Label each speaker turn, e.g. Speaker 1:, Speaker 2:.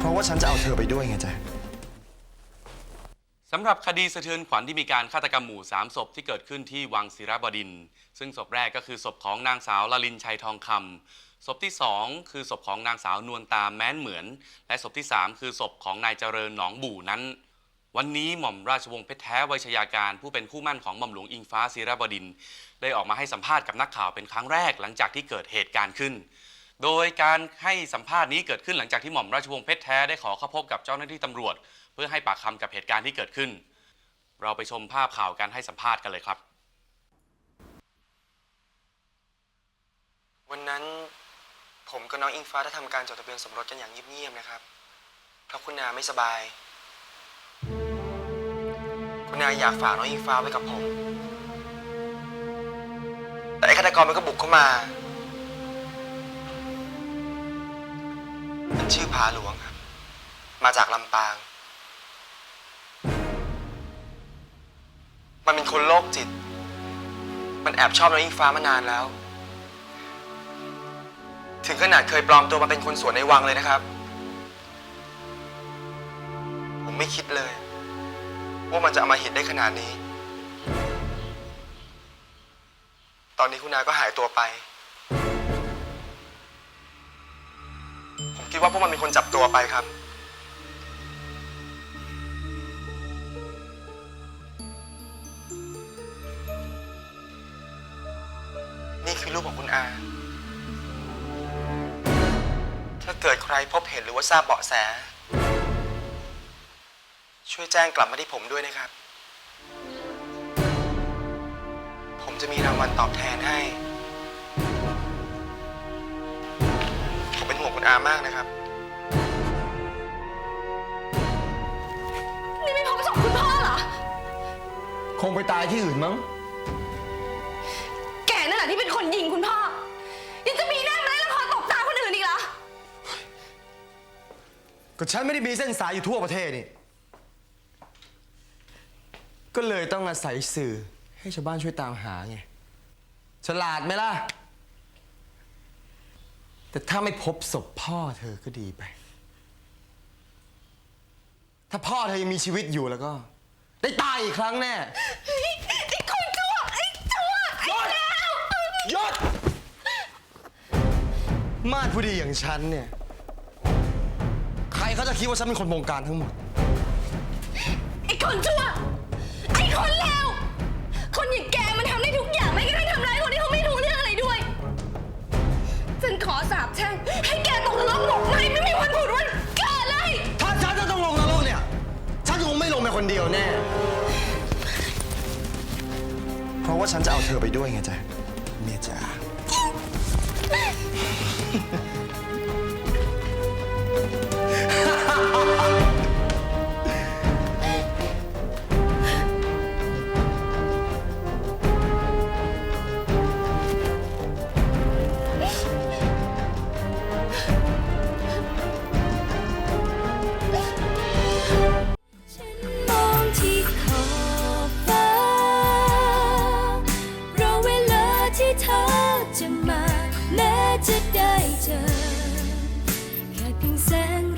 Speaker 1: พราะว่าฉันจะเอาเธอไปด้วยไงจ๊ะ
Speaker 2: สำหรับคดีสะเทือนขวัญที่มีการฆาตกรรมหมู่ 3 ศพที่เกิดขึ้นที่วังศิรบดินทร์ซึ่งศพแรกก็คือศพของนางสาวลลินชัยทองคำศพที่ 2 คือศพของนางสาวนวลตาแม้นเหมือน และศพที่ 3 คือศพของนายเจริญหนองบู่นั้น วันนี้หม่อมราชวงศ์เพชรแท้วัยชยาการ ผู้เป็นคู่มั่นของหม่อมหลวงอิงฟ้าศิรบดินทร์ได้ออกมาให้สัมภาษณ์กับนักข่าวเป็นครั้งแรกหลังจากที่เกิดเหตุการณ์ขึ้น โดยการให้สัมภาษณ์นี้เกิดขึ้นหลังจากที่หม่อมราชวงศ์เพชรแท้ได้ขอเข้าพบกับเจ้าหน้าที่ตำรวจ เพื่อให้ปากคำกับเหตุการณ์ที่เกิดขึ้น เราไปชมภาพข่าวการให้สัมภาษณ์กันเลยครับ
Speaker 3: วันนั้นผมกับน้องอิงฟ้าได้ทำการจดทะเบียนสมรสกันอย่างเงียบๆนะครับ เพราะคุณนาไม่สบาย คุณนาอยากฝากน้องอิงฟ้าไว้กับผม แต่ไอ้ฆาตกรมันก็บุกเข้ามาาหลวงครับ มาจากลำปาง มันเป็นคนโรคจิต มันแอบชอบน้องอิงฟ้ามานานแล้ว ถึงขนาดเคยปลอมตัวมาเป็นคนสวนในวังเลยนะครับ ผมไม่คิดเลย ว่ามันจะเอามาเห็นได้ขนาดนี้ ตอนนี้คุณนาก็หายตัวไป ดว่าพวกมันเป็นคนจับตัวไปครับ นี่คือรูปของคุณอา ถ้าเกิดใครพบเห็นหรือว่าทราบเบาะแส ช่วยแจ้งกลับมาที่ผมด้วยนะครับ ผมจะมีรางวัลตอบแทนให้ คุณอามากนะครับ
Speaker 4: นี่ไม่พบศพคุณพ่อเหรอ
Speaker 1: คงไปตายที่อื่นมั้ง
Speaker 4: แกนั่นแหละที่เป็นคนยิงคุณพ่อ ยังจะมีหน้ามาเล่นละครตบตาคนอื่นอีกเหรอ
Speaker 1: ก็ฉันไม่ได้มีเส้นสายอยู่ทั่วประเทศนี่ ก็เลยต้องอาศัยสื่อให้ชาวบ้านช่วยตามหาไง ฉลาดไหมล่ะ แต่ถ้าไม่พบศพพ่อเธอก็ดีไป ถ้าพ่อเธอยังมีชีวิตอยู่แล้วก็ ได้ตายอีกครั้งแน่
Speaker 4: ไอ้คนชั่วไอ้ชั่วไอ้เลว
Speaker 1: ยศ มาดผู้ดีอย่างฉันเนี่ย ใครเขาจะคิดว่าฉันเป็นคนบงการทั้งหมด
Speaker 4: ไอ้คนชั่ว ไอ้คนเลว ราะว่าฉันจะเอาเธอไปด้วยไงจ๊ะเมีย
Speaker 1: จ๋า จะได้เจอแค่เพียงแสง